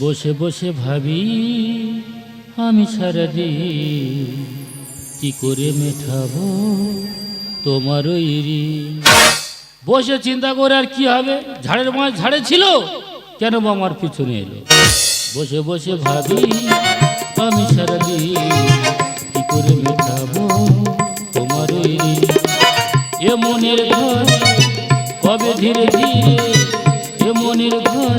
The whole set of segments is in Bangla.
বসে বসে ভাবি, আমি সারাদিন কি করে মেটাবো তোমার ওই? বসে চিন্তা করে আর কি হবে ঝাড়ের মাছ ঝাড়ে ছিল, কেন আমার পিছনে এলো বসে বসে ভাবি, আমি সারাদিন কি করে মেটাবো তোমার ওই? এ মনের ঘর কবে ধীরে ধীরে, এ মনের ঘর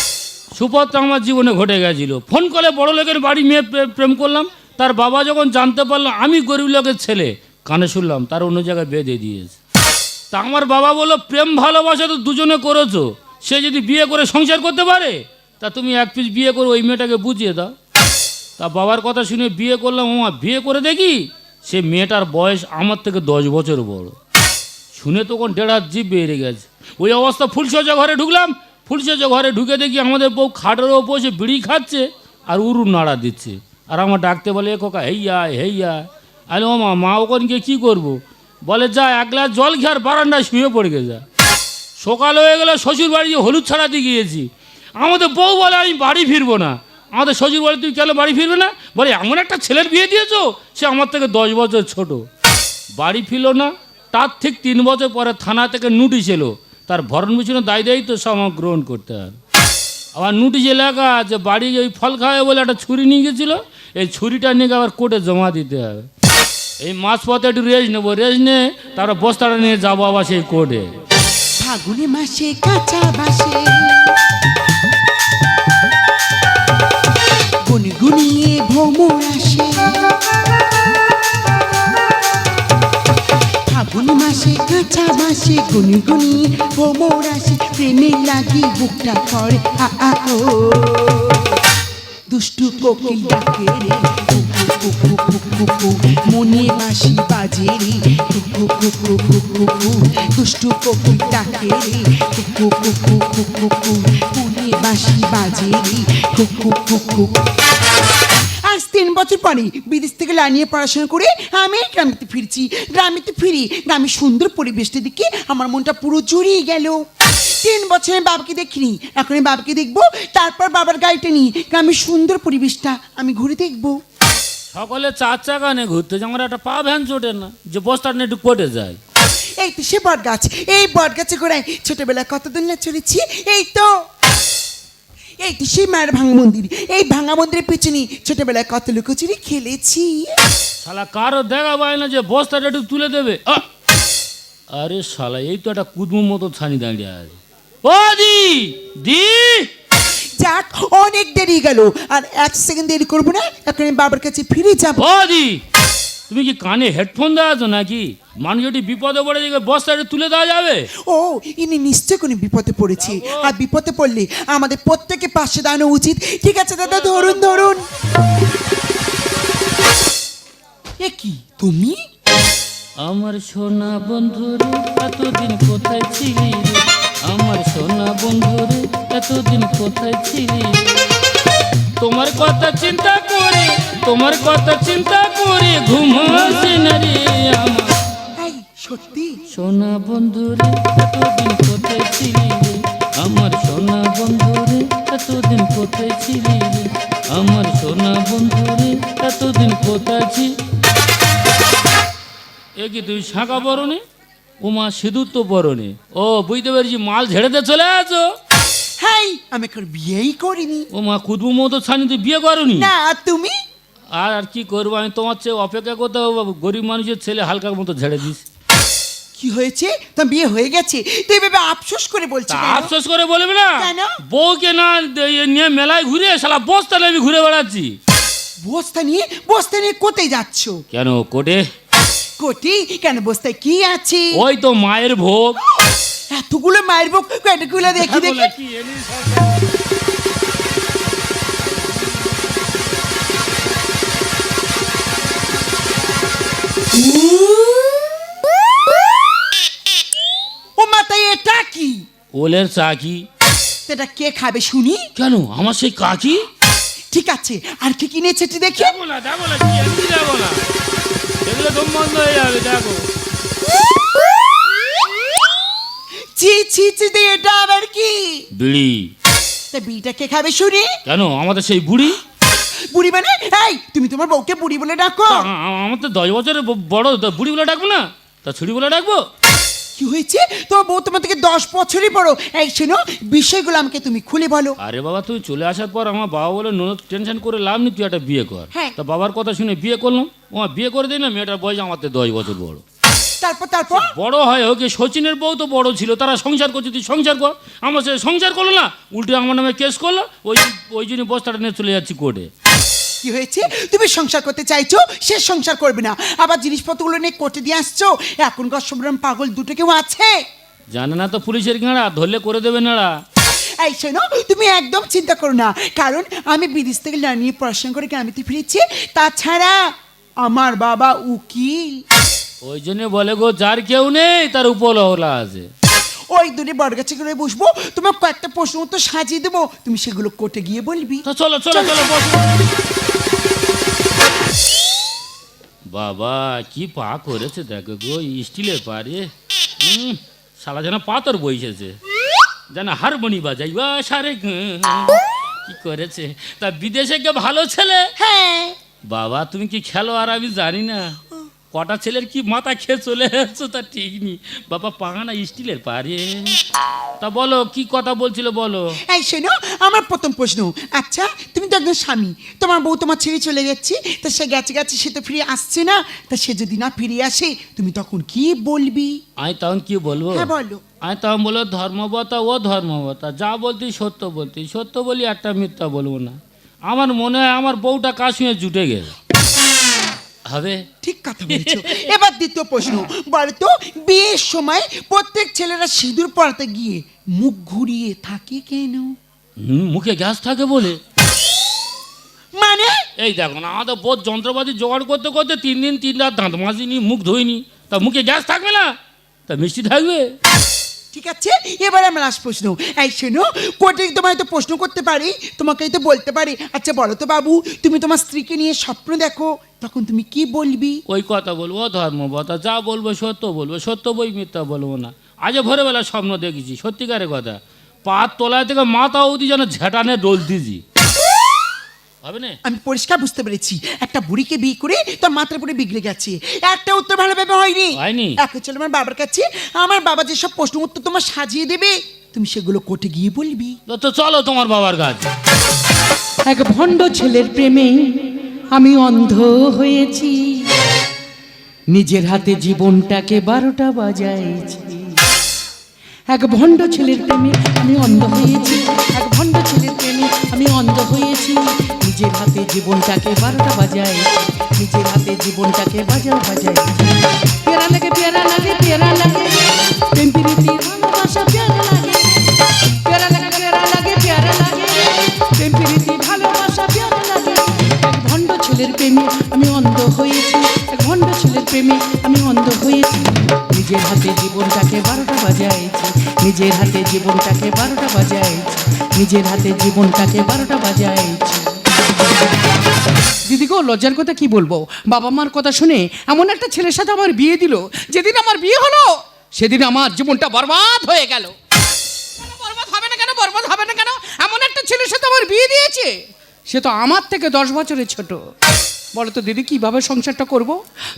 সুপথটা আমার জীবনে ঘটে গেছিল। ফোন করে বড় লোকের বাড়ি মেয়ে প্রে- প্রেম করলাম। তার বাবা যখন জানতে পারল আমি গরিব লোকের ছেলে, কানে শুনলাম, তার অন্য জায়গায় বেঁধে দিয়েছে। তা আমার বাবা বলল, প্রেম, ভালোবাসা তো দুজনে করেছ। সে যদি বিয়ে করে সংসার করতে পারে, তা তুমি এক পিস বিয়ে করে, ওই মেয়েটাকে বুঝিয়ে দাও। তা বাবার কথা শুনে বিয়ে করলাম, ওমা, বিয়ে করে দেখি? সে মেয়েটার বয়স আমার থেকে দশ বছর বড়। শুনে তখন দেড়ার জীব বেড়ে গেছে। ওই অবস্থা ফুলসজ্জা ঘরে ঢুকলাম ফুলসজ্জা ঘরে ঢুকে দেখি আমাদের বউ খাটের ওপর সে বিড়ি খাচ্ছে আর উরু নাড়া দিচ্ছে। আর আমার ডাকতে বলে, এ খোকা হেইয়া হেইয়া আরে ও মা মা ওখানে গিয়ে কী করব? বলে, যা, এক গ্লাস জল খেয়ে আর বারান্দায় শুয়ে পড়ে গে, যা। সকাল হয়ে গেলে শ্বশুর বাড়ি হলুদ ছাড়াতে গিয়েছি। আমাদের বউ বলে, আমি বাড়ি ফিরবো না। আমাদের শ্বশুর বাড়ি, তুই কেন বাড়ি ফিরবে না? বলে, এমন একটা ছেলের বিয়ে দিয়েছ, সে আমার থেকে দশ বছর ছোট। বাড়ি ফিরল না। তার ঠিক তিন বছর পরে থানা থেকে নোটিশ এলো তার ভরণ পিছনে দায় দায়িত্ব সব গ্রহণ করতে হবে। আবার নুটি যে লেখা যে বাড়ি ওই ফল খাওয়াবে বলে একটা ছুরি নিয়ে গেছিল, এই ছুরিটা নিয়ে আবার কোর্টে জমা দিতে হবে। এই মাছ পথে একটু রেস্ট নেব, রেস্ট নিয়ে তারপর বস্তাটা নিয়ে যাব আবার সেই কোর্টে। ফাগুনে মাসে কাঁচা বাসে। গুনগুনিয়ে কাঁচা বাসে গুনগুনিয়ে ভ্রমর প্রেমে লাগি বুকটা করে আ ও দুষ্টু কোকিল ডাকে রে মনে বাঁশি বাজে রে কুকু কুকু কুকু কুকু দুষ্টু কোকিল ডাকে রে কুকু কুকু মনে বাঁশি বাজে রে কুকু কুকু বছর পরে বিদেশ থেকে লাইনিয়ে পড়াশোনা করে আমি গ্রামেতে ফিরছি। গ্রামেতে ফিরি গ্রামে সুন্দর পরিবেশটা দেখে আমার মনটা পুরো জড়িয়ে গেল। তিন বছরে বাবাকে দেখিনি এখন আমি বাবাকে দেখব তারপর বাবার গাড়িটা নিয়ে গ্রামের সুন্দর পরিবেশটা আমি ঘুরে দেখব। সকলে চার চাকা নিয়ে ঘুরতে যে আমার একটা পা ভ্যান চোটে না যে বস্তাটা নিয়ে একটু কোর্টে যায়। এই তো সে বট গাছ এই বট গাছে গোড়ায় ছোটবেলায় কতদিন না চলেছি এই তো। এই সেই মায়ের ভাঙা মন্দির এই ভাঙা মন্দিরের পেছনে ছোটবেলায় কত লুকোচুরি খেলেছি। শালা কারও দেখা পায় না যে বস্তাটা একটু তুলে দেবে! আরে শালা এই তো একটা কুদমুর মতো ছানি দাঁড়িয়ে আছে। ও দি দি। যাক অনেক দেরি গেল আর এক সেকেন্ড দেরি করব না এখন আমি বাবার কাছে ফিরে যাব। ও দি। তুমি কি কানে হেডফোন দেওয়া আছো নাকি? মানুষ যদি বিপদে পড়ে যাবে বস্তাটা তুলে দেওয়া যাবে। ও ইনি নিশ্চয় কোনো বিপদে পড়েছি। আর বিপদে পড়লে আমাদের প্রত্যেকে পাশে দাঁড়ানো উচিত। ঠিক আছে দাদা ধরুন ধরুন। এ কি তুমি? আমার সোনা বন্ধুরে এতদিন কোথায় ছিলি আমার সোনা বন্ধুরে এতদিন কোথায় ছিলি? তোমার কথা চিন্তা করে তোমার কথা চিন্তা করে ঘুম না রে আমার। সত্যি? সোনা বন্ধুরে এতদিন কোথায় ছিলি রে? আমার সোনা বন্ধুরে এতদিন কোথায় ছিলি রে? আমার সোনা বন্ধুরে এতদিন কোথায় ছি এ কি তুই শাঁখা পরনি উমা সিঁদুর তো পরনি ও বুঝতে পারছি মাল ঝেড়েতে চলে আছো? হাই আমি এখন বিয়েই করিনি। ওমা কুদবু মতো ছানি তুই বিয়ে করনি? না তুমি? আর আর কি করব? আমি তোমার চেয়ে অপেক্ষা করতে বাবু। গরিব মানুষের ছেলে হালকার মতো ঝেড়ে দিস। কি হয়েছে? তোমার বিয়ে হয়ে গেছে? তুই ভেবে আফসোস করে বলছি তা আফসোস করে বলবি না? কেন? বউকে না নিয়ে মেলায় ঘুরে শালা বস্তা নিয়ে আমি ঘুরে বেড়াচ্ছি। বস্তা নিয়ে? বস্তা নিয়ে কোথায় যাচ্ছ? কেন কোটে? কোটি? কেন বস্তায় কি আছে? ওই তো মায়ের ভোগ। এতগুলো মায়ের বুক কয়টাগুলো দেখি দেখি। কোলের চাকি সেটা কে খাবে শুনি? কেন? আমার সেই কাকি? ঠিক আছে আর কি কিনেছে একটু দেখি। দেখো না দেখো না কি দেখো না। এগুলো দম বন্ধ হয়ে যাবে দেখো ছি ছি ছি তো এটা আবার কি? বিড়ি। তা বিটা কে খাবে শুনি? কেন? আমাদের সেই বুড়ি? বুড়ি মানে? এই তুমি তোমার বউকে বুড়ি বলে ডাকো। আমার তো দশ বছরের বড় বুড়ি বলে ডাকবো না? তা ছুরি বলে ডাকবো? কি হয়েছে? তোমার বউ তোমার থেকে দশ বছরই বড়। এই শোনো বিষয়গুলো আমাকে তুমি খুলে বলো। আরে বাবা তুই চলে আসার পর আমার বাবা বলে নো টেনশন করে লাভ নেই তুই একটা বিয়ে কর। হ্যাঁ। তা বাবার কথা শুনে বিয়ে করলাম। ও বিয়ে করে দিই না মেয়েটার বয়স আমার থেকে দশ বছর বড়। তারপর তারপর? বড় হয় ওকে সচিনের বউ তো বড় ছিল তারা সংসার করছে তুই সংসার কর। আমার সে সংসার করল না উল্টে আমার নামে কেস করল ওই ওই জন্য বস্তাটা নিয়ে চলে যাচ্ছি কোর্টে কি হয়েছে তুমি সংসার করতে চাইছো সে সংসার করবে না। আবার জিনিসপত্রগুলো নিয়ে কোর্টে দিয়ে আসছো এখনকার সময় পাগল দুটো কেউ আছে? জানে না তো পুলিশের গাঁড়া ধরলে করে দেবে নাড়া। এই শোনো তুমি একদম চিন্তা করো না কারণ আমি বিদেশ থেকে না নিয়ে পড়াশোনা করে গ্রামেতে ফিরেছি তাছাড়া আমার বাবা উকিল। ওই জন্য বলে গো যার কেউ নেই তার উপলহলা আছে। ওই দূরে বটগাছে করে বসবো তোমার কয়েকটা প্রশ্ন উত্তর সাজিয়ে দেবো তুমি সেগুলো কোর্টে গিয়ে বলবি। তো চলো চলো চলো বসো। বাবা কি পা করেছে দেখো গো স্টিলের পারে হুম শালা যেন পাথর বইছেছে যেন হারমোনি বাজাই বা সারে কি করেছে? তা বিদেশে কে ভালো ছেলে? হ্যাঁ। বাবা তুমি কি খেলো আর আমি জানি না। কটা ছেলের কি মাথা খেয়ে চলে যাচ্ছ তা ঠিক নি বাবা পাঙানা স্টিলের পারে তা বলো কি কথা বলছিল বলো? এই শোনো আমার প্রথম প্রশ্ন। আচ্ছা তুমি তো একজন স্বামী। তোমার বউ তোমার ছেড়ে চলে যাচ্ছে তা সে গেছে গেছে সে তো ফিরে আসছে না। তা সে যদি না ফিরে আসে তুমি তখন কি বলবি? আমি তখন কি বলব? হ্যাঁ বলো। আমি তখন বলব ধর্মবতা ও ধর্মবতা যা বলতি সত্য বলতি। সত্য বলি একটা মিথ্যা বলব না। আমার মনে হয় আমার বউটা কাশুয়ে জুটে গেছে? হবে? ঠিক কথা বলছো। এবার দ্বিতীয় প্রশ্ন বলো তো বিয়ের সময় প্রত্যেক ছেলেরা সিঁদুর পড়াতে গিয়ে মুখ ঘুরিয়ে থাকে কেন? মুখে গ্যাস থাকে বলে। মানে? এই দেখো না আমাদের বোধ যন্ত্রপাতি জোগাড় করতে করতে তিন দিন তিন রাত দাঁত মাজিনি মুখ ধুইনি। তা মুখে গ্যাস থাকবে না? তা মিষ্টি থাকবে? ঠিক আছে? এবার আমার লাস্ট প্রশ্ন। এই শোনো কোর্টে তোমায় তো প্রশ্ন করতে পারি, তোমাকেই তো বলতে পারি। আচ্ছা বলো তো বাবু, তুমি তোমার স্ত্রীকে নিয়ে স্বপ্ন দেখো, তখন তুমি কি বলবি? ওই কথা বলব ধর্মবতা যা বলব সত্য বলব, সত্য বই মিথ্যা বলব না। আজ ভোরবেলা স্বপ্ন দেখেছি, সত্যিকারের কথা। পা তোলায় থেকে মাথা অবধি যেন ঝেটানে ডলতিছি হবে না? আমি পরিষ্কার বুঝতে পেরেছি। একটা বুড়িকে বিয়ে করে তার মাথার উপরে বিগড়ে গেছে। একটা উত্তর ভালোভাবে হয়নি। হয়নি? এখন চলো আমার বাবার কাছে আমার বাবা যেসব প্রশ্ন উত্তর তোমার সাজিয়ে দেবে তুমি সেগুলো কোর্টে গিয়ে বলবি। তো- তো চলো তোমার বাবার কাছে এক ভণ্ড ছেলের প্রেমে আমি অন্ধ হয়েছি। নিজের হাতে জীবনটাকে বারোটা বাজাইছি। এক ভণ্ড ছেলের প্রেমে আমি অন্ধ হয়েছি। এক ভণ্ড ছেলের প্রেমে আমি অন্ধ হয়েছি। নিজের হাতে জীবনটাকে বারোটা বাজাইছি নিজের হাতে জীবনটাকে বাজাও বাজাইছি পেয়ারা লাগে পেয়ারা লাগে পেয়ারা লাগে। প্রেম প্রীতি, ভালোবাসা, পেয়ারা লাগে। পেয়ারা লাগে পেয়ারা লাগে পেয়ারা লাগে। প্রেম প্রীতি, ভালোবাসা, পেয়ারা লাগে। এক ভণ্ড ছেলের প্রেমে আমি অন্ধ হয়েছি। এক ভণ্ড ছেলের প্রেমে আমি অন্ধ হয়েছি। নিজের হাতে জীবনটাকে বারোটা বাজাইছি। নিজের হাতে জীবনটাকে বারোটা বাজাইছি। নিজের হাতে জীবনটাকে বারোটা বাজাইছি। দিদি গো লজ্জার কথা কি বলব? বাবা মার কথা শুনে এমন একটা ছেলের সাথে আমার বিয়ে দিল। যেদিন আমার বিয়ে হলো, সেদিন আমার জীবনটা বরবাদ হয়ে গেল। বরবাদ হবে না কেন? বরবাদ হবে না কেন? এমন একটা ছেলের সাথে আমার বিয়ে দিয়েছে। সে তো আমার থেকে দশ বছরের ছোট। বলো তো, দিদি, কীভাবে সংসারটা করব?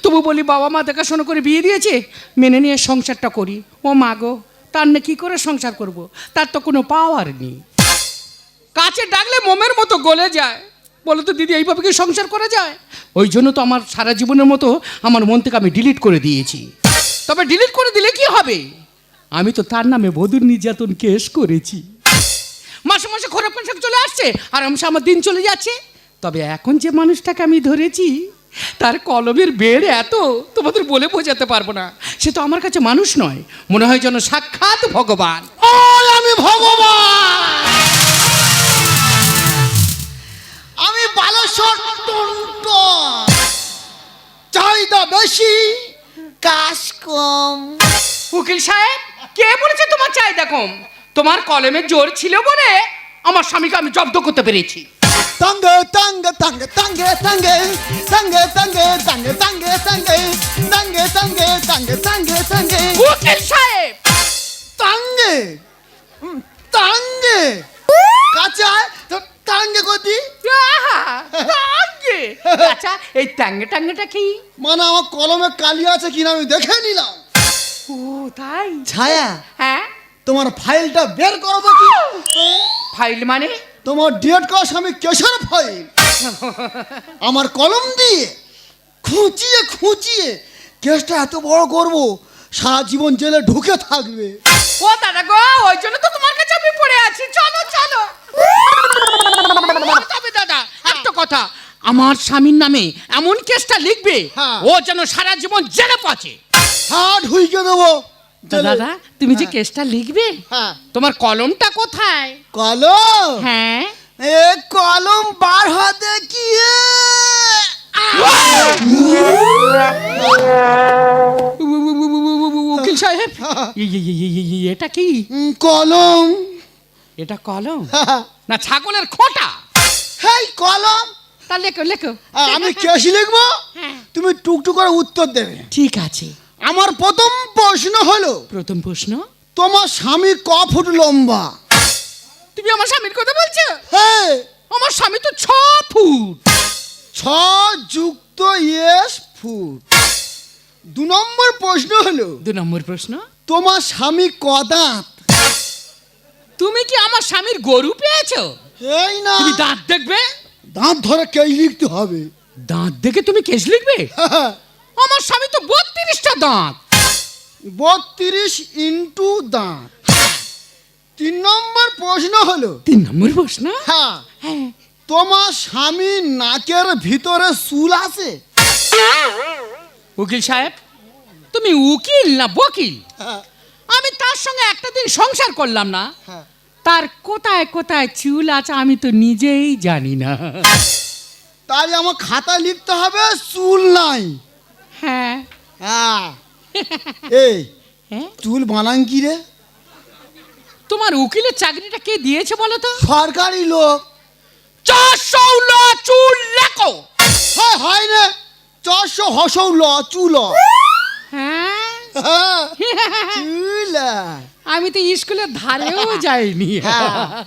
তবু বলি, বাবা মা দেখাশোনা করে বিয়ে দিয়েছে, মেনে নিয়ে সংসারটা করি। ও মা গো, তার না কী করে সংসার করব? তার তো কোনো পাওয়ার নেই। কাছে ডাকলে মোমের মতো গলে যায়। বলো তো, দিদি, এইভাবে কি সংসার করা যায়? ওই জন্য তো আমার সারা জীবনের মতো আমার মন থেকে আমি ডিলিট করে দিয়েছি। তবে ডিলিট করে দিলে কি হবে? আমি তো তার নামে বধুর নির্যাতন কেস করেছি। মাসে মাসে খোরাক পোশাক চলে আসছে, আর আমি আমার দিন চলে যাচ্ছে। তবে এখন যে মানুষটাকে আমি ধরেছি তার কলমের বেড় এত তোমাদের বলে বোঝাতে পারব না। সে তো আমার কাছে মানুষ নয় মনে হয় যেন সাক্ষাৎ ভগবান। আমি ভগবান! আমি বালেশ্বর চাহিদা বেশি কাজ কম। উকিল সাহেব কে বলেছে তোমার চাহিদা কম? তোমার কলমের জোর ছিল বলে আমার স্বামীকে আমি জব্দ করতে পেরেছি। তাঙ্গে তাঙ্গে তাঙ্গে তাঙ্গে তাঙ্গে তাঙ্গে তাঙ্গে তাঙ্গে তাঙ্গে তাঙ্গে তাঙ্গে তাঙ্গে তাঙ্গে তাঙ্গে তাঙ্গে উকিল সাহেব তাঙ্গে তাঙ্গে কাঁচা তাঙ্গে কতি টাঙ্গে। আচ্ছা এই টাঙ্গে টাঙ্গেটা কি মানে আমার কলমে কালি আছে কিনা আমি দেখে নিলাম ও তাই ছায়া হ্যাঁ তোমার ফাইলটা বের করো কি ফাইল মানে? তোমার ডেট কস আমি কেশর ফাইল? আমার কলম দিয়ে খুঁচিয়ে খুঁচিয়ে কেসটা এত বড় করব সারা জীবন জেলে ঢুকে থাকবে। ও দাদা গো ওই জন্য তো তোমার কাছে আমি পড়ে আছি। চলো। চলো তবে দাদা একটা কথা। আমার স্বামীর নামে এমন কেসটা লিখবে হ্যাঁ। ও যেন সারা জীবন জেলে পচে। হ্যাঁ ঢুইকে দেবো। দাদা তুমি যে কেসটা লিখবে? হ্যাঁ। তোমার কলমটা কোথায়? কলম? হ্যাঁ। এ কলম বার হাতে কি উকিল সাহেব এটা কি? কলম। এটা কলম? না ছাগলের খোঁটা। হেই কলম। তা লেখো লেখো। আমি কেসি লিখব? হ্যাঁ। তুমি টুকটুক করে উত্তর দেবে। ঠিক আছে। আমার প্রথম প্রশ্ন হলো প্রথম প্রশ্ন? তোমার স্বামী ক ফুট লম্বা? তুমি আমার স্বামীর কথা বলছো? হ্যাঁ। আমার স্বামী তো ছ ফুট। ছ যুক্ত ইয়েস ফুট। দু নম্বর প্রশ্ন হলো দু নম্বর প্রশ্ন? তোমার স্বামী ক দাঁত? তুমি কি আমার স্বামীর গরু পেয়েছ? এই না। তুমি দাঁত দেখবে? দাঁত ধরে কে লিখতে হবে। দাঁত দেখে তুমি কেস লিখবে? আমার স্বামী তো বত্রিশটা দাঁত। বত্রিশ ইন্টু দাঁত। তিন নম্বর প্রশ্ন হলো তিন নম্বর প্রশ্ন? হ্যাঁ হ্যাঁ। তোমার স্বামী নাকের ভিতরে চুল আছে? উকিল সাহেব তুমি উকিল না বকিল? হ্যাঁ, আমি তার সঙ্গে একটা দিন সংসার করলাম না। হ্যাঁ। তার কোথায় কোথায় চুল আছে আমি তো নিজেই জানি না। তাই আমার খাতা লিখতে হবে চুল নাই। হ্যাঁ। হ্যাঁ। এই হ্যাঁ? চুল বানান কি রে? তোমার উকিলের চাকরিটা কে দিয়েছে বলো তো? সরকারি লোক। চারশো চুল লেখো। হয় হয় রে চারশো হসৌ ল চুল। হ্যাঁ। হ্যাঁ, চুল। আমি তো স্কুলের ধারেও যাইনি। হ্যাঁ।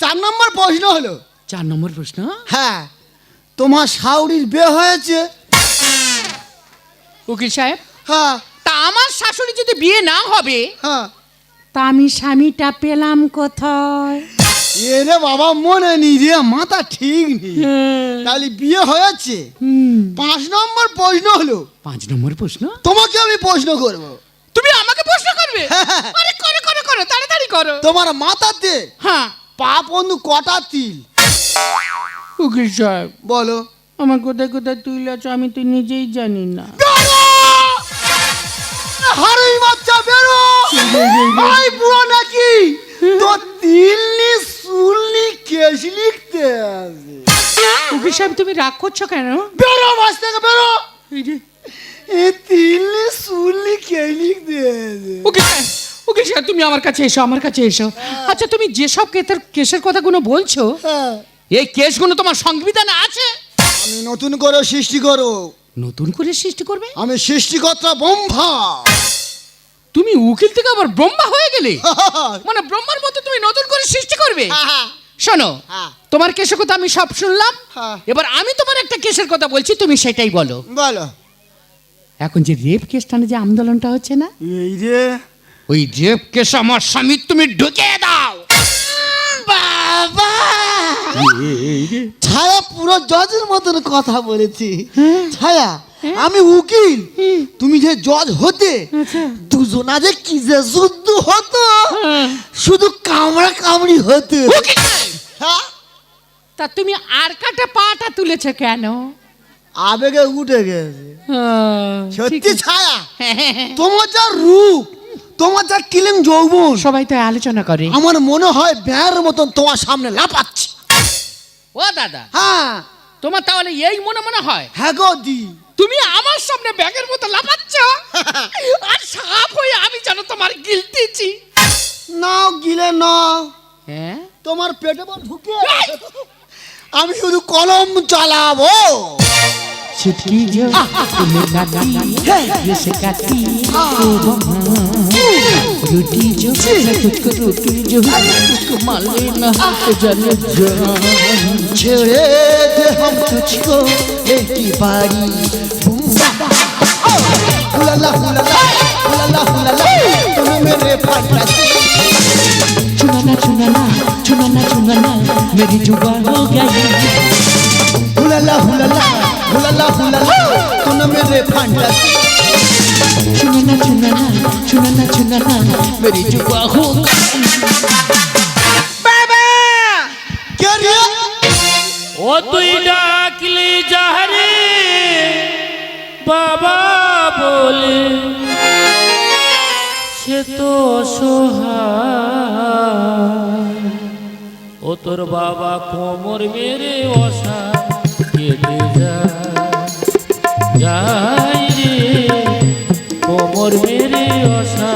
চার নম্বর প্রশ্ন হলো। চার নম্বর প্রশ্ন? হ্যাঁ। তোমার শাউরির বিয়ে হয়েছে? উকিল সাহেব? হ্যাঁ। তা আমার শাশুড়ি যদি বিয়ে না হবে হ্যাঁ। তা আমি স্বামীটা পেলাম কোথায়? এরে বাবা মনে নি রে মাথা ঠিক নেই। তাহলে বিয়ে হয়েছে? হুম, পাঁচ নম্বর প্রশ্ন হলো পাঁচ নম্বর প্রশ্ন? তোমাকে আমি প্রশ্ন করব। তুমি আমাকে প্রশ্ন করবে? আরে করো করো করো তাড়াতাড়ি করো। তোমার মাথাতে হ্যাঁ। পা বন্ধু কটা তিল? উকিল সাহেব বলো। আমার কোথায় কোথায় তুই আছে আমি তো নিজেই জানি না বাচ্চা বেরো। ভাই বুড়ো নাকি? তো তিল নি চুল কেশ লিখতে উকিল সাহেব তুমি রাগ করছ কেন? বেরো বাস থেকে বেরো। এ তিল নি চুল কেশ লিখতে আছে উকিল সাহেব উকিল সাহেব তুমি আমার কাছে এসো আমার কাছে এসো। আচ্ছা তুমি যেসব কেসের কেসের কথাগুলো বলছো হ্যাঁ, এই কেসগুলো তোমার সংবিধানে আছে? আমি নতুন করে সৃষ্টি করো। নতুন করে সৃষ্টি করবে? আমি সৃষ্টিকর্তা ব্রহ্মা। তুমি উকিল থেকে আবার ব্রহ্মা হয়ে গেলে? মানে ব্রহ্মার মতো তুমি নতুন করে সৃষ্টি করবে? শোনো। তোমার কেসের কথা আমি সব শুনলাম। এবার আমি তোমার একটা কেসের কথা বলছি তুমি সেটাই বলো। বলো। এখন যে রেপ কেসটা যে আন্দোলনটা হচ্ছে না? এই যে। ওই রেপ কেস আমার স্বামী তুমি ঢুকিয়ে ছায়া পুরো জজের মতন কথা বলেছি। ছায়া আমি উকিল। তুমি যে জজ হতে দুজনা যে কি যে যুদ্ধ হতো শুধু কামড়া কামড়ি হতো। হ্যাঁ? তা তুমি আর কাটা পাটা তুলেছে কেন? আবেগে উঠে গেছে। সত্যি ছায়া? হ্যাঁ, হ্যাঁ, হ্যাঁ। তোমার যা রূপ তোমার যা কিলিং যৌবন সবাই তো আলোচনা করে। আমার মনে হয় ব্যার মতন তোমার সামনে লাপাচ্ছে ও দাদা হ্যাঁ তোমার তাহলে এই মনে মনে হয় হ্যাঁ গো দি তুমি আমার সামনে ব্যাগের মতো লাফাচ্ছ আর সাপ হয়ে আমি যেন তোমার গিলতেছি নাও গিলে নাও হ্যাঁ তোমার পেটে বল ঢুকে আমি শুধু কলম চালাবো छुटकी जो तुम्हें काटी जैसे काटी রুটি जो तुझको रोटी जो तुझको मालूम ना तो जल जान छेड़े थे हम तुझको एक बारी हुलाला हुलाला हुलाला हुलाला तुम मेरे फटासी चुनाना चुनाना चुनाना चुनाना मेरी जुबा हो गई हुलाला हुलाला हुलाला हुलाला तुम मेरे फटासी चुनाना चुनाना चुनाना चुनाना मेरी जुबा हो गई বাবা কে রে ও তুই ডাকলি যাহারে বাবা বলে সে তো অসহায় ও তোর বাবা কোমর মেরে অসা কেটে যায় যাই রে কোমর মেরে অসা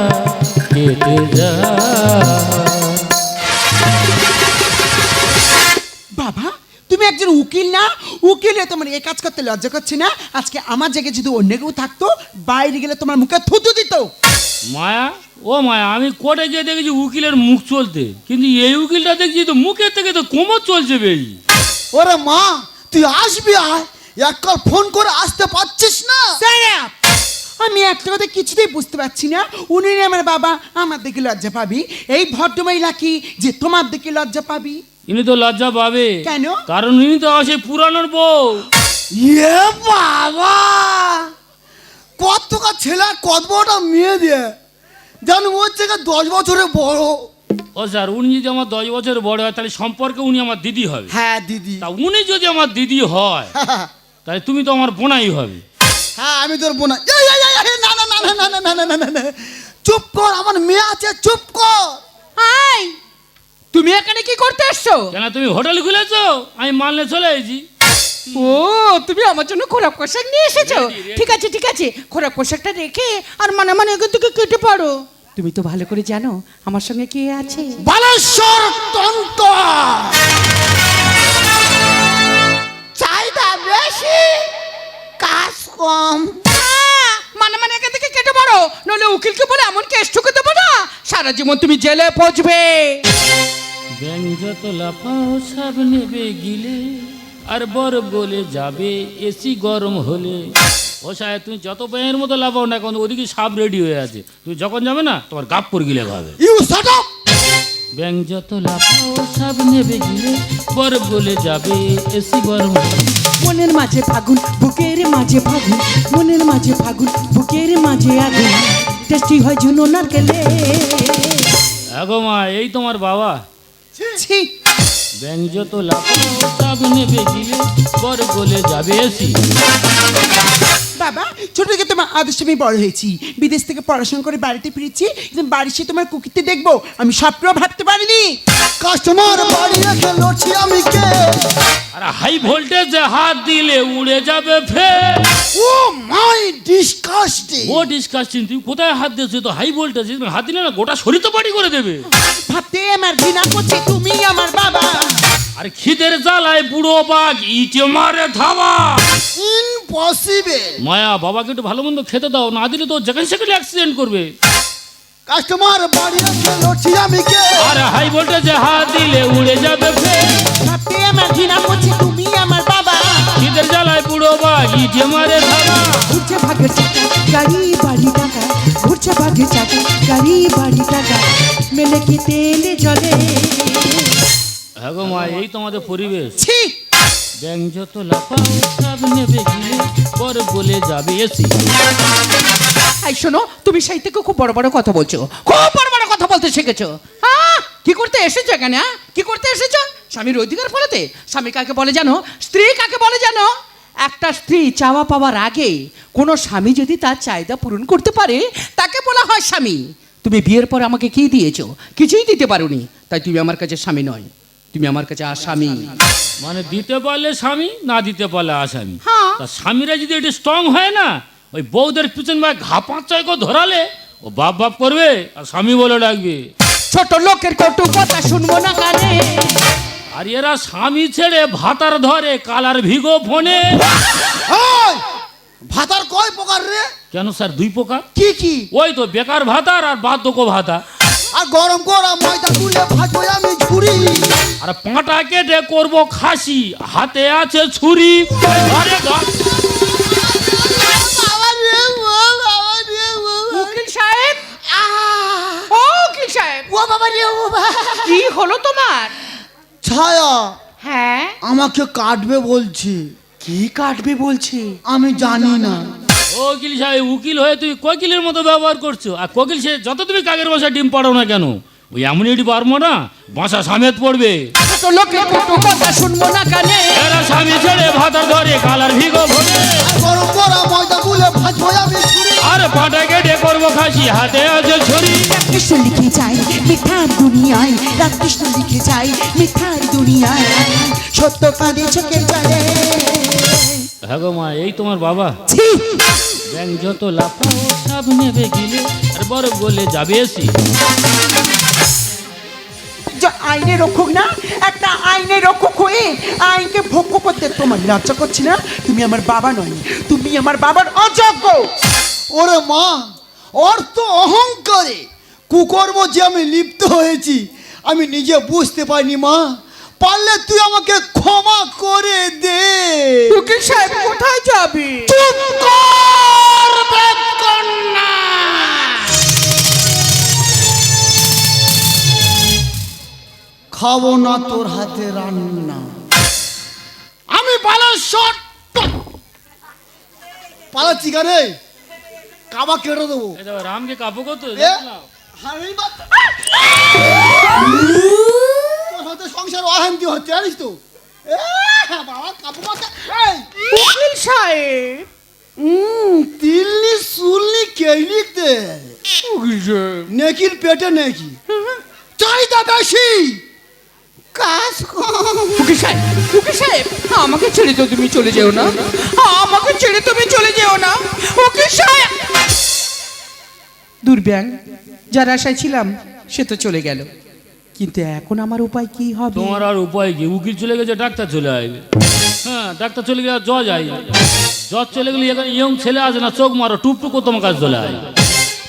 কেটে যায়। বাবা তুমি একজন উকিল না? উকিলে তোমার এ কাজ করতে লজ্জা করছে না? আজকে আমার জায়গায় যদি অন্য কেউ থাকতো বাইরে গেলে তোমার মুখে থুতু দিত। মায়া ও মায়া আমি কোর্টে গিয়ে দেখেছি উকিলের মুখ চলতে। কিন্তু এই উকিলটা দেখছি তো মুখের থেকে তো কোমর চলছে বেশি। ওরে মা তুই আসবি আয়? একবার ফোন করে আসতে পারছিস না! আমি একটা কথা কিছুতেই বুঝতে পারছি না। উনি না আমার বাবা আমার দিকে লজ্জা পাবি? এই ভদ্রমহিলা কি যে তোমার দিকে লজ্জা পাবি? ইনি তো লজ্জা পাবে। কেন? কারণ ইনি তো সেই পুরানোর বউ। ইয়ে বাবা! কতটা ছেলে আর কত বড়টা মেয়ে দিয়ে? জানো ওর থেকে দশ বছরের বড়। ও স্যার উনি যদি আমার দশ বছর বড় হয় তাহলে সম্পর্কে উনি আমার দিদি হবে। হ্যাঁ দিদি। তা উনি যদি আমার দিদি হয়। তাহলে তুমি তো আমার বোনাই হবে। হ্যাঁ আমি তোর বোনা এই, এই, এই, এই, না না না না না না না না না না। না চুপ কর আমার মেয়ে আছে চুপ কর। আই তুমি এখানে কি করতে এসছো? কেন তুমি হোটেল খুলেছো? আমি মানলে চলে এসেছি। ও তুমি আমার জন্য খোরাক পোশাক নিয়ে এসেছ? ঠিক আছে ঠিক আছে। খোরাক পোশাকটা রেখে আর মানে মানে এখান থেকে কেটে পারো তুমি তো ভালো করে জানো আমার সঙ্গে কে আছে? বালেশ্বর তন্ত চাহিদা বেশি। কাজ কম। মানে মানে এখান থেকে কেটে পারো নইলে উকিলকে বলে এমন কেস ঠুকে দেবো না। সারা জীবন তুমি জেলে পচবে। ব্যাং যত লাফাও সব নেবে গিলে। আর বর বলে যাবে এসি গরম হলে। ও সাহেব তুমি যত ব্যাঙের মতো লাফাও না এখন ওদিকে সাপ রেডি হয়ে আছে। তুমি যখন যাবে না তোমার গাপ পর গিলে খাবে ইউ শাট আপ ব্যাং যত লাফাও সব নেবে গিলে। বর বলে যাবে এসি গরম হলে। মনের মাঝে ফাগুন বুকের মাঝে ফাগুন মনের মাঝে ফাগুন বুকের মাঝে আগুন। টেস্টি হয় জুনো নারকেলে। আগো মা এই তোমার বাবা। ছি। ব্যাং যত লাফাও নেবে গিলে বর বলে যাবে এসি। বাবা ছোট থেকে তোমার আদর্শ আমি বড় হয়েছি। বিদেশ থেকে পড়াশোনা করে বাড়িতে ফিরেছি কিন্তু বাড়ি সে তোমার কুকিতে দেখব আমি স্বপ্নেও ভাবতে পারিনি। কাস্টমার বাড়ি রেখে লড়ছি আমি কে? আর হাই ভোল্টেজে হাত দিলে উড়ে যাবে ফের। ডিসকাস্টিং ও ডিসকাস্টিং তুমি কোথায় হাত দিয়েছ? তো হাই ভোল্টেজ হাত দিলে না গোটা শরীর তো বাড়ি করে দেবে। ভাবতে আমার ঘৃণা করছে তুমি আমার বাবা। আর খিদের জ্বালায় বুড়ো বাঘ ইটে মারে ধাবা ইম্পসিবল মায়া বাবাকে একটু ভালো মন্দ খেতে দাও না দিলে তো যেখানে সেখানে অ্যাক্সিডেন্ট করবে। কাস্টমার বাড়ি রেখে লড়ছি আমি কে? আর হাই ভোল্টেজে হাত দিলে উড়ে যাবে ফের। ভাবতে আমার ঘৃণা করছে তুমি আমার খিদের জ্বালায় মারে ধাবা ঘুরছে চাকা গাড়ি বাড়ি টাকা। ঘুরছে চাকা গাড়ি বাড়ি টাকা। মেলে কি তেলে জলে? হ্যাঁ গো মা এই তোমাদের পরিবেশ। ছি! ব্যাং যত লাফাও সব নেবে গিলে পর বলে যাবে এসি। এই শোনো তুমি সেই থেকে খুব বড় বড় কথা বলছো। খুব বড় বড় কথা বলতে শিখেছো। হ্যাঁ? কি করতে এসেছ এখানে হ্যাঁ? কি করতে এসেছ? স্বামীর অধিকার ফলাতে। স্বামী কাকে বলে জানো? স্ত্রী কাকে বলে জানো? একটা স্ত্রী চাওয়া পাওয়ার আগে কোনো স্বামী যদি তার চাহিদা পূরণ করতে পারে তাকে বলা হয় স্বামী। তুমি বিয়ের পর আমাকে কি দিয়েছ? কিছুই দিতে পারোনি। তাই তুমি আমার কাছে স্বামী নয়। তুমি আমার কাছে আসামি। মানে দিতে পারলে স্বামী না দিতে পারলে আসামি। হ্যাঁ। তা স্বামীরা যদি একটু স্ট্রং হয় না ওই বউদের পিছন ভাই ঘা পাঁচ ধরালে ও বাপ বাপ করবে আর স্বামী বলে ডাকবে। ছোট লোকের কটু কথা শুনব না কানে। আর এরা স্বামী ছেড়ে ভাতার ধরে কালার ভিগো ফোনে। ভাতার কয় প্রকার রে? কেন স্যার দুই প্রকার? কি কি? ওই তো বেকার ভাতার আর বার্ধক্য ভাতা। আর গরম করা ময়দা গুলে ভাজবো আমি ঝুড়ি আর পাঁটা কেটে করব খাসি হাতে আছে ছুরি। আরে রে, বাবা। কি হলো তোমার? ছায়া হ্যাঁ? আমাকে কাটবে বলছে। কি কাটবে বলছে? আমি জানি না। ও উকিল সাহেব উকিল হয়ে তুমি কোকিলের মতো ব্যবহার করছ। আর কোকিল সে যত তুমি কাকের বাসা ডিম পাড়ো না কেন ওই এমনই পারব না বাসা সামেত পড়বে। কটু কথা শুনব না কানে। এরা স্বামী ছেড়ে ভাতার ধরে কালার ভিগো আর গরম করা ময়দা গুলে ভাজবো আমি আর পাটা কেটে করব খাসি হাতে আছে ছুরি। রামকৃষ্ণ লিখে যায় মিথ্যার দুনিয়ায়। রামকৃষ্ণ লিখে যায় মিথ্যার দুনিয়ায়। সত্য কাঁদে চোখের জলে। হ্যাঁ গো মা এই তোমার বাবা। ছি। ব্যাং যত লাফাও সব নেবে গিলে আর বড় বলে যাবে এসি। যে আইনের রক্ষক না একটা আইনের রক্ষক হয়ে আইনকে করতে লজ্জা করছি না তুমি আমার বাবা নয় তুমি আমার বাবার অযোগ্য। ওরে মা অর্থ অহংকারে কুকর্ম যে আমি লিপ্ত হয়েছি আমি নিজে বুঝতে পারিনি মা পারলে তুই আমাকে ক্ষমা করে দে। উকিল সাহেব কোথায় যাবে? চুপ কর বেকন্না! খাব না তোর হাতে রান্না। আমি পালার শট। পালাচ্ছি কারে কাবা কেটে দেবো। রামকে কাপড় করতো এ? হাড়ি বা- তোর সাথে সংসার অশান্তি হচ্ছে জানিস তো? বাবা উকিল সাহেব। তিল্লি সুল্লি কেলি দে উকিল সাহেব। নেকির পেটে নেকি? চাহিদা বেশি! কাজ উকিল সাহেব উকিল সাহেব আমাকে ছেড়ে তো তুমি চলে যেও না। আমাকে ছেড়ে তুমি চলে যেও না। উকিল সাহেব! দুর্ব্যাং যার আশায় ছিলাম সে তো চলে গেল। কিন্তু এখন আমার উপায় কি হবে? তোমার আর উপায় কি? উকিল চলে গেছে ডাক্তার চলে আসবে। হ্যাঁ ডাক্তার চলে গেলে আর জজ আই জজ চলে গেলে এখানে ইয়ং ছেলে আসে না চোখ মারো টুকটুকু তোমার কাছে চলে আয়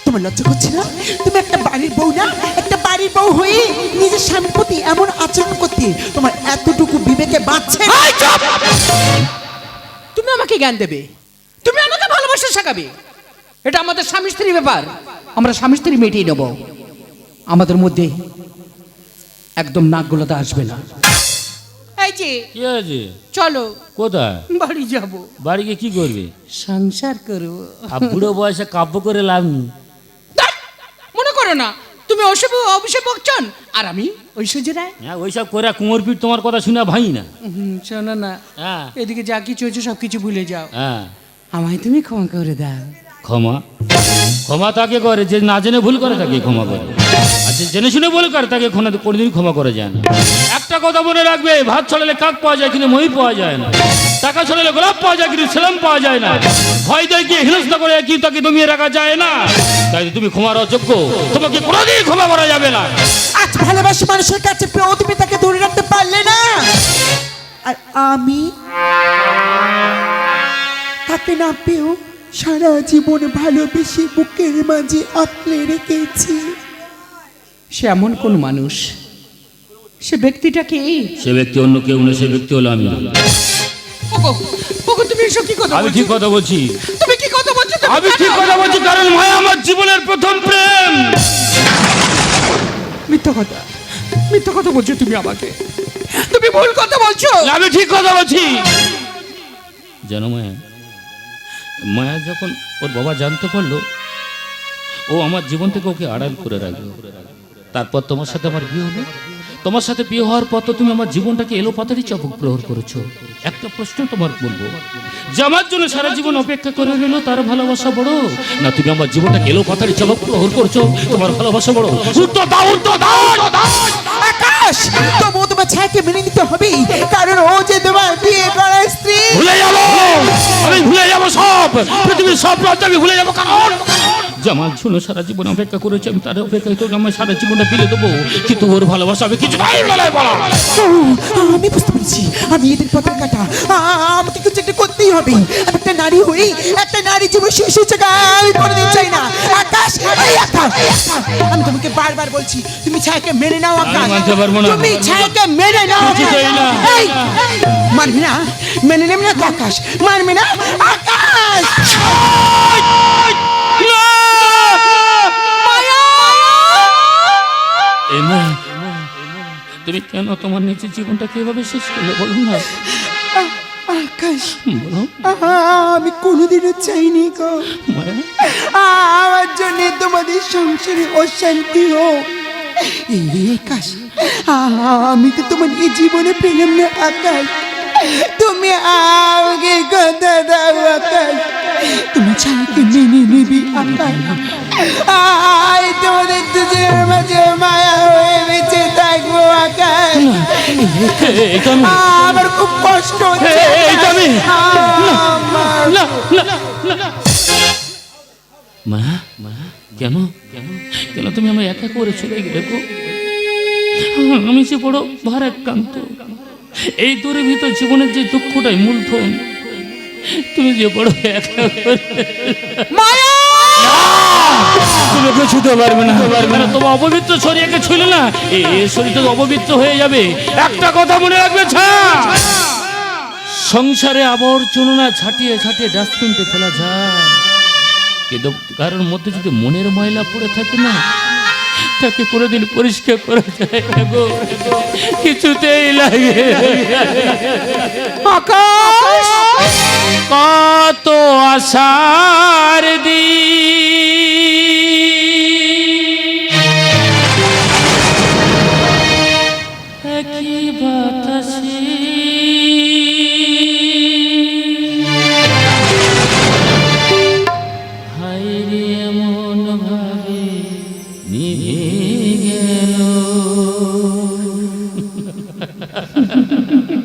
তোমার লজ্জা করছে না? তুমি একটা বাড়ির বউ না একটা বাড়ির বউ হয়ে নিজের স্বামীর প্রতি এমন আচরণ করতে তোমার এতটুকু বিবেকে বাঁচছে তুমি আমাকে জ্ঞান দেবে? তুমি আমাকে ভালোবাসা শেখাবে? এটা আমাদের স্বামী স্ত্রী ব্যাপার। আমরা স্বামী স্ত্রী মিটিয়ে নেব। আমাদের মধ্যে একদম নাক গোলাতে আসবে না। এই যে কি আছে চলো। কোথায়? বাড়ি যাব। বাড়ি গিয়ে কি করবে? সংসার করব। আর বুড়ো বয়সে কাব্য করে লাভ মনে করো না তুমি ওসব অভিষেক বকচন? আর আমি ঐশ্বর্য রায়? হ্যাঁ ওইসব করে কুমোর পিঠ তোমার কথা শুনে ভাই না। শোনো না। হ্যাঁ। এদিকে যা কিছু হয়েছে সব কিছু ভুলে যাও। হ্যাঁ। আমায় তুমি ক্ষমা করে দাও। ক্ষমা? ক্ষমা তাকে করে যে না জেনে ভুল করে তাকে ক্ষমা করে। আর যে জেনে শুনে ভুল করে তাকে কোনো- কোনোদিন ক্ষমা করে যায় না। একটা কথা মনে রাখবে ভাত ছড়ালে কাক পাওয়া যায় কিন্তু ময়ূর পাওয়া যায় না। টাকা ছড়ালে গোলাপ পাওয়া যায় কিন্তু সেলাম পাওয়া যায় না। ভয় দিয়ে কি হেনস্থা করে কি তাকে দমিয়ে রাখা যায় না? তাই তুমি ক্ষমার অযোগ্য। তোমাকে কোনোদিন ক্ষমা করা যাবে না। আজ ভালোবাসি মানুষের কাছে পেয়েও তুমি তাকে ধরে রাখতে পারলে না। আর আমি তাকে না পেয়েও সারা জীবন ভালোবেসে বুকের মাঝে আঁকলে রেখেছি। সে এমন কোন মানুষ? সে ব্যক্তিটাকে সে ব্যক্তি অন্য কেউ না সে ব্যক্তি হলো আমি। ওগো এসব কি কথা আমি ঠিক কথা বলছি। তুমি কি কথা বলছো? আমি ঠিক কথা বলছি কারণ মায়া আমার জীবনের প্রথম প্রেম। মিথ্যা কথা। মিথ্যা কথা বলছো তুমি আমাকে। তুমি ভুল কথা বলছো। আমি ঠিক কথা বলছি। জানো মায়া মায়া যখন ওর বাবা জানতে পারল ও আমার জীবন থেকে ওকে আড়াল করে রাখবে তারপর তোমার সাথে আমার বিয়ে হলো। তোমার সাথে বিয়ে হওয়ার পর তো তুমি আমার জীবনটাকে এলো পাতারি চবক প্রহর করেছ। একটা প্রশ্ন তোমার বলব। যে আমার জন্য সারা জীবন অপেক্ষা করে রইল তার ভালোবাসা বড়? না তুমি আমার জীবনটাকে এলো পাতারি চবক প্রহর করছ তোমার ভালোবাসা বড়? উত্তর দাও উত্তর দাও আকাশ তবুও তোমার ছায়াকে মেনে নিতে হবে কারণ ও যে তোমার বিয়ে করা স্ত্রী। ভুলে যাব। আমি ভুলে যাব সব। পৃথিবীর সব লজ্জা আমি ভুলে যাব কারণ যে আমার জন্য সারা জীবন অপেক্ষা করেছে আমি তার অপেক্ষা তোকে আমার সারা জীবনটা ফিরে দেবো। কিন্তু ওর ভালোবাসা আমি কিছু আমি বুঝতে পেরেছি আমি এদের পথের কাটা। আমাকে কিছু একটা করতেই হবে। আমি একটা নারী হই একটা নারী জীবন শেষ হচ্ছে আমি কোনোদিন চাই না। আকাশ আমি তোমাকে বারবার বলছি তুমি ছায়াকে মেনে নাও আকাশ। তুমি ছায়াকে মেনে নাও। এই, মানবি না মেনে নেবে না আকাশ। মানবি না আকাশ। এমা তুমি কেন তোমার নিজের জীবনটাকে এভাবে শেষ করলে? বলো না। আকাশ বলো। আমি কোনোদিনও চাইনি গো। আমার জন্য তোমাদের সংসারে অশান্তি হোক। আকাশ আমি তো তোমার এই জীবনে পেলাম না আকাশ। তুমি আমাকে কথা দাও আকাশ। তুমি ছায়াকে মেনে নিবি আয় তোমাদের দুজনের মাঝে মায়া হয়ে বেঁচে থাকব আকাশ। আমার খুব কষ্ট হচ্ছে। আমার মা মা কেন? কেন কেন তুমি আমায় একা করে চলে গেলে গো? আমি যে বড় ভারাক্রান্ত। এই দূরে ভিতর জীবনের যে দুঃখটাই মূলধন। তুমি যে বড় একা করে তুমি ওকে পারবে না। পারবে না তোমার অপবিত্র শরীরকে ছিল না এই এই তো অপবিত্র হয়ে যাবে। একটা কথা মনে রাখবে সংসারে আবর্জনা ছাটিয়ে ছাটিয়ে ডাস্টবিনতে ফেলা যায়। কিন্তু কারোর মধ্যে যদি মনের ময়লা পড়ে থাকে না তাকে কোনোদিন পরিষ্কার করা যায় না গো। কিছুতেই লাগে আকাশ! কত আশার দি